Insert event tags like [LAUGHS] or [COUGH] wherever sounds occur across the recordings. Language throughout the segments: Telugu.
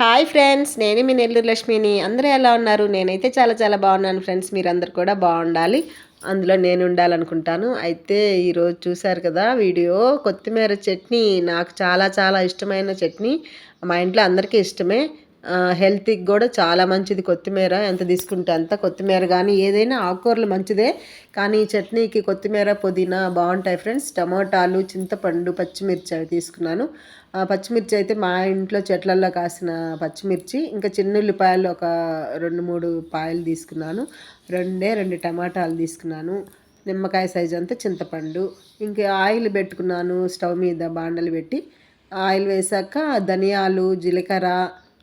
హాయ్ ఫ్రెండ్స్ నేను మీ నెల్లూరు లక్ష్మిని. అందరూ ఎలా ఉన్నారు? నేనైతే చాలా చాలా బాగున్నాను ఫ్రెండ్స్. మీరందరూ కూడా బాగుండాలి. అందులో నేను ఉండాలనుకుంటాను. అయితే ఈరోజు చూశారు కదా వీడియో. కొత్తిమీర చట్నీ నాకు చాలా చాలా ఇష్టమైన చట్నీ. మా ఇంట్లో అందరికీ ఇష్టమే. హెల్త్కి కూడా చాలా మంచిది కొత్తిమీర. ఎంత తీసుకుంటే అంత కొత్తిమీర. కానీ ఏదైనా ఆకుకూరలు మంచిదే. కానీ చట్నీకి కొత్తిమీర పుదీనా బాగుంటాయి ఫ్రెండ్స్. టమాటాలు చింతపండు పచ్చిమిర్చి అవి తీసుకున్నాను. పచ్చిమిర్చి అయితే మా ఇంట్లో చెట్లల్లో కాసిన పచ్చిమిర్చి. ఇంకా చిన్న ఉల్లిపాయలు ఒక రెండు మూడు పాయలు తీసుకున్నాను. రెండే రెండు టమాటాలు తీసుకున్నాను. నిమ్మకాయ సైజు అంతా చింతపండు. ఇంకా ఆయిల్ పెట్టుకున్నాను స్టవ్ మీద బాండలు పెట్టి. ఆయిల్ వేసాక ధనియాలు జీలకర్ర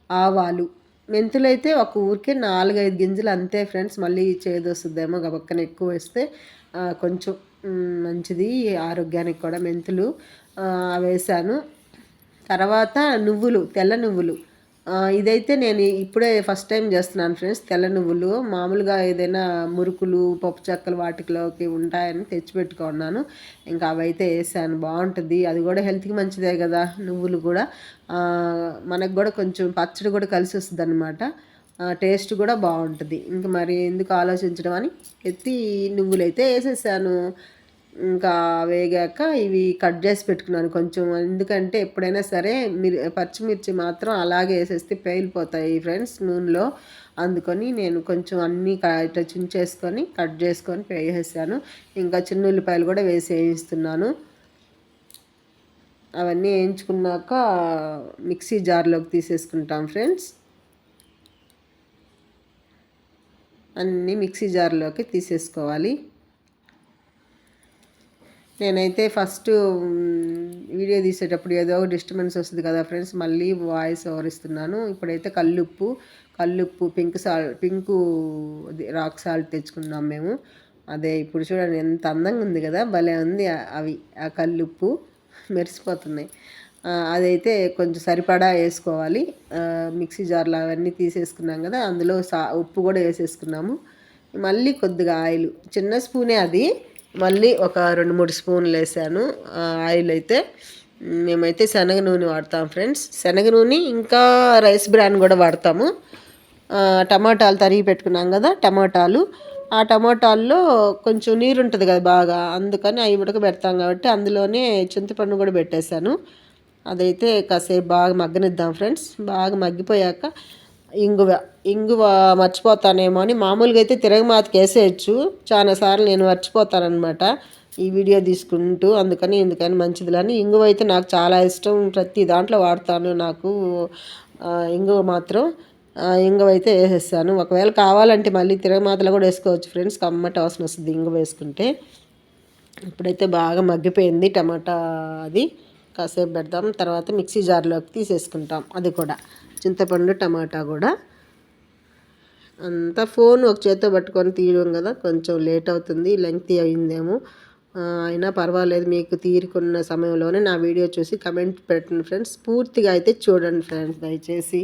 ఆవాలు. మెంతులు అయితే ఒక ఊరికే నాలుగైదు గింజలు అంతే ఫ్రెండ్స్. మళ్ళీ చేదొస్తుందేమో గబక్కన ఎక్కువ వేస్తే కొంచెం మంచిది ఆరోగ్యానికి కూడా. మెంతులు వేసాను. తర్వాత నువ్వులు తెల్ల నువ్వులు. ఇదైతే నేను ఇప్పుడే ఫస్ట్ టైం చేస్తున్నాను ఫ్రెండ్స్ తెల్ల నువ్వులు. మామూలుగా ఏదైనా మురుకులు పప్పు చెక్కలు వాటిలోకి ఉంటాయని తెచ్చిపెట్టుకున్నాను ఇంకా అవైతే వేసాను. బాగుంటుంది. అది కూడా హెల్త్కి మంచిదే కదా నువ్వులు కూడా. మనకు కూడా కొంచెం పచ్చడి కూడా కలిసి వస్తుంది అనమాట టేస్ట్ కూడా బాగుంటుంది. ఇంకా మరి ఎందుకు ఆలోచించడం అని ఎత్తి నువ్వులైతే వేసేసాను. ఇంకా వేగాక ఇవి కట్ చేసి పెట్టుకున్నాను కొంచెం. ఎందుకంటే ఎప్పుడైనా సరే మిర్ పచ్చిమిర్చి మాత్రం అలాగే వేసేస్తే పేలిపోతాయి ఫ్రెండ్స్ నూనెలో. అందుకొని నేను కొంచెం అన్నీ ఇట్లా చించేసుకొని కట్ చేసుకొని వేసేసాను. ఇంకా చిన్న ఉల్లిపాయలు కూడా వేసి వేయిస్తున్నాను. అవన్నీ వేయించుకున్నాక మిక్సీ జార్లోకి తీసేసుకుంటాం ఫ్రెండ్స్. అన్నీ మిక్సీ జార్లోకి తీసేసుకోవాలి. నేనైతే ఫస్ట్ వీడియో తీసేటప్పుడు ఏదో డిస్టర్బెన్స్ వస్తుంది కదా ఫ్రెండ్స్ మళ్ళీ వాయిస్ ఓవర్ ఇస్తున్నాను. ఇప్పుడైతే కల్లుప్పు కల్లుప్పు pink salt pink rock salt తెచ్చుకున్నాం మేము. అదే ఇప్పుడు చూడండి ఎంత అందంగా ఉంది కదా భలే ఉంది అవి ఆ కల్లుప్పు. మెరిసిపోతున్నాయి. అదైతే కొంచెం సరిపడా వేసుకోవాలి. మిక్సీ జార్లో అవన్నీ తీసేసుకున్నాం కదా అందులో సా ఉప్పు కూడా వేసేసుకున్నాము. మళ్ళీ కొద్దిగా ఆయిల్ చిన్న స్పూనే అది. మళ్ళీ ఒక రెండు మూడు స్పూన్లు వేసాను. ఆయిల్ అయితే మేమైతే శనగ నూనె వాడతాం ఫ్రెండ్స్. శనగ నూనె ఇంకా రైస్ బ్రాన్ కూడా వాడతాము. టమాటాలు తరిగి పెట్టుకున్నాం కదా టమాటాలు. ఆ టమాటాల్లో కొంచెం నీరు ఉంటుంది కదా బాగా అందుకని అవి ఉడకబెడతాం కాబట్టి అందులోనే చింతపండు కూడా పెట్టేశాను. అదైతే కాసేపు బాగా మగ్గనిద్దాం ఫ్రెండ్స్. బాగా మగ్గిపోయాక ఇంగువ ఇంగువ మర్చిపోతానేమో అని మామూలుగా అయితే తిరగమాతకి వేసేయచ్చు. చాలాసార్లు నేను మర్చిపోతానమాట ఈ వీడియో తీసుకుంటూ అందుకని ఎందుకని మంచిదిలని ఇంగువ అయితే నాకు చాలా ఇష్టం. ప్రతి దాంట్లో వాడతాను నాకు. ఇంగువ మాత్రం ఇంగువ అయితే వేసేస్తాను. ఒకవేళ కావాలంటే మళ్ళీ తిరగమాతలో కూడా వేసుకోవచ్చు ఫ్రెండ్స్. కమ్మటి అవసరం వస్తుంది ఇంగువ వేసుకుంటే. ఇప్పుడైతే బాగా మగ్గిపోయింది టమాటా అది. కాసేపు పెడతాం తర్వాత మిక్సీ జార్లోకి తీసేసుకుంటాం. అది కూడా. చింతపండు టమాటా కూడా. అంతా ఫోన్ ఒక చేత్తో పట్టుకొని తీయడం కదా కొంచెం లేట్ అవుతుంది లెంగ్తీ అయిందేమో. అయినా పర్వాలేదు మీకు తీరుకున్న సమయంలోనే నా వీడియో చూసి కమెంట్ పెట్టండి ఫ్రెండ్స్. పూర్తిగా అయితే చూడండి ఫ్రెండ్స్ దయచేసి.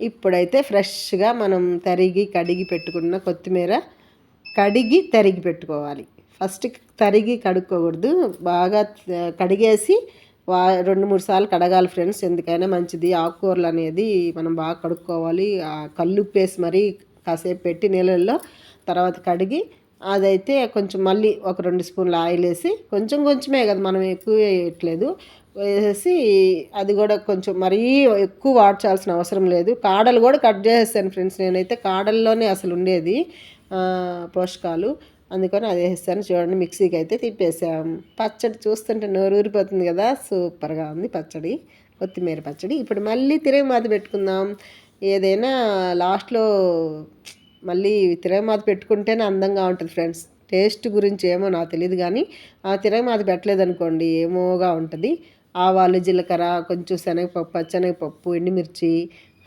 ఇప్పుడైతే ఫ్రెష్గా మనం తరిగి కడిగి పెట్టుకున్న కొత్తిమీర కడిగి తరిగి పెట్టుకోవాలి. ఫస్ట్ తరిగి కడుక్కోకూడదు బాగా కడిగేసి వా రెండు మూడు సార్లు కడగాలి ఫ్రెండ్స్. ఎందుకైనా మంచిది. ఆకుకూరలు అనేది మనం బాగా కడుక్కోవాలి. కళ్ళు మరీ కాసేపు పెట్టి నీళ్ళల్లో తర్వాత కడిగి అదైతే కొంచెం మళ్ళీ ఒక రెండు స్పూన్లు ఆయిల్ వేసి కొంచెం కొంచెమే కదా మనం ఎక్కువ వేయట్లేదు. వేసేసి అది కూడా కొంచెం మరీ ఎక్కువ వాడ్చాల్సిన అవసరం లేదు. కాడలు కూడా కట్ చేసేసాను ఫ్రెండ్స్. నేనైతే కాడల్లోనే అసలు ఉండేది. పోషకాలు. అందుకని అది వేసాను చూడండి మిక్సీకి అయితే తిప్పేసాం. పచ్చడి చూస్తుంటే నోరు ఊరిపోతుంది కదా. సూపర్గా ఉంది పచ్చడి కొత్తిమీర పచ్చడి. ఇప్పుడు మళ్ళీ తిరగమాత పెట్టుకుందాం. ఏదైనా లాస్ట్లో మళ్ళీ తిరగమాత పెట్టుకుంటేనే అందంగా ఉంటుంది ఫ్రెండ్స్. టేస్ట్ గురించి ఏమో నాకు తెలియదు కానీ ఆ తిరగమాత పెట్టలేదనుకోండి ఏమోగా ఉంటుంది. ఆవాలు జీలకర్ర కొంచెం శనగపప్పు పచ్చనగపప్పు ఎండుమిర్చి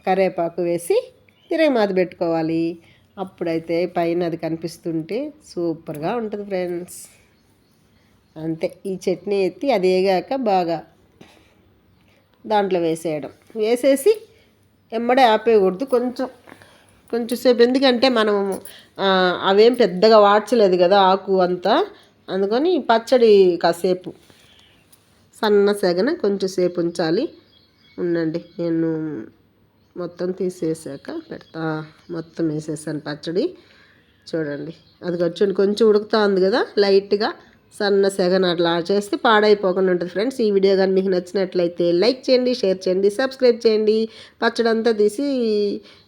కరివేపాకు వేసి తిరగమాత పెట్టుకోవాలి. అప్పుడైతే పైన అది కనిపిస్తుంటే సూపర్గా ఉంటుంది ఫ్రెండ్స్. అంతే ఈ చట్నీ ఎత్తి అది వేగాక బాగా దాంట్లో వేసేయడం. వేసేసి ఎమ్మడే ఆపేయకూడదు కొంచెం కొంచెంసేపు ఎందుకంటే మనం అవేం పెద్దగా వాడ్చలేదు కదా ఆకు అంతా. అందుకని పచ్చడి కాసేపు సన్న సెగన కొంచెంసేపు ఉంచాలి. ఉండండి నేను మొత్తం తీసేసాక పెడతా. మొత్తం వేసేసాను పచ్చడి. చూడండి. అది కొంచెం కొంచెం ఉడుకుతా ఉంది కదా లైట్గా సన్న సెగన్ అట్లా చేస్తే పాడైపోకుండా ఉంటుంది ఫ్రెండ్స్. ఈ వీడియో కానీ మీకు నచ్చినట్లయితే లైక్ చేయండి షేర్ చేయండి సబ్స్క్రైబ్ చేయండి. పచ్చడి అంతా తీసి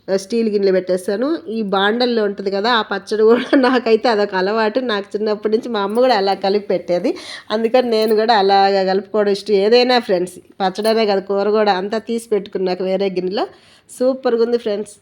స్టీల్ గిన్నెలు పెట్టేస్తాను. ఈ బాండల్లో ఉంటుంది కదా ఆ పచ్చడి కూడా [LAUGHS] నాకైతే అదొక అలవాటు. నాకు చిన్నప్పటి నుంచి మా అమ్మ కూడా అలా కలిపి పెట్టేది. అందుకని నేను కూడా అలాగా కలుపుకోవడం ఇష్టం. ఏదైనా ఫ్రెండ్స్ పచ్చడనే కదా కూర కూడా అంతా తీసి పెట్టుకున్నాక వేరే గిన్నెలో. సూపర్గా ఉంది ఫ్రెండ్స్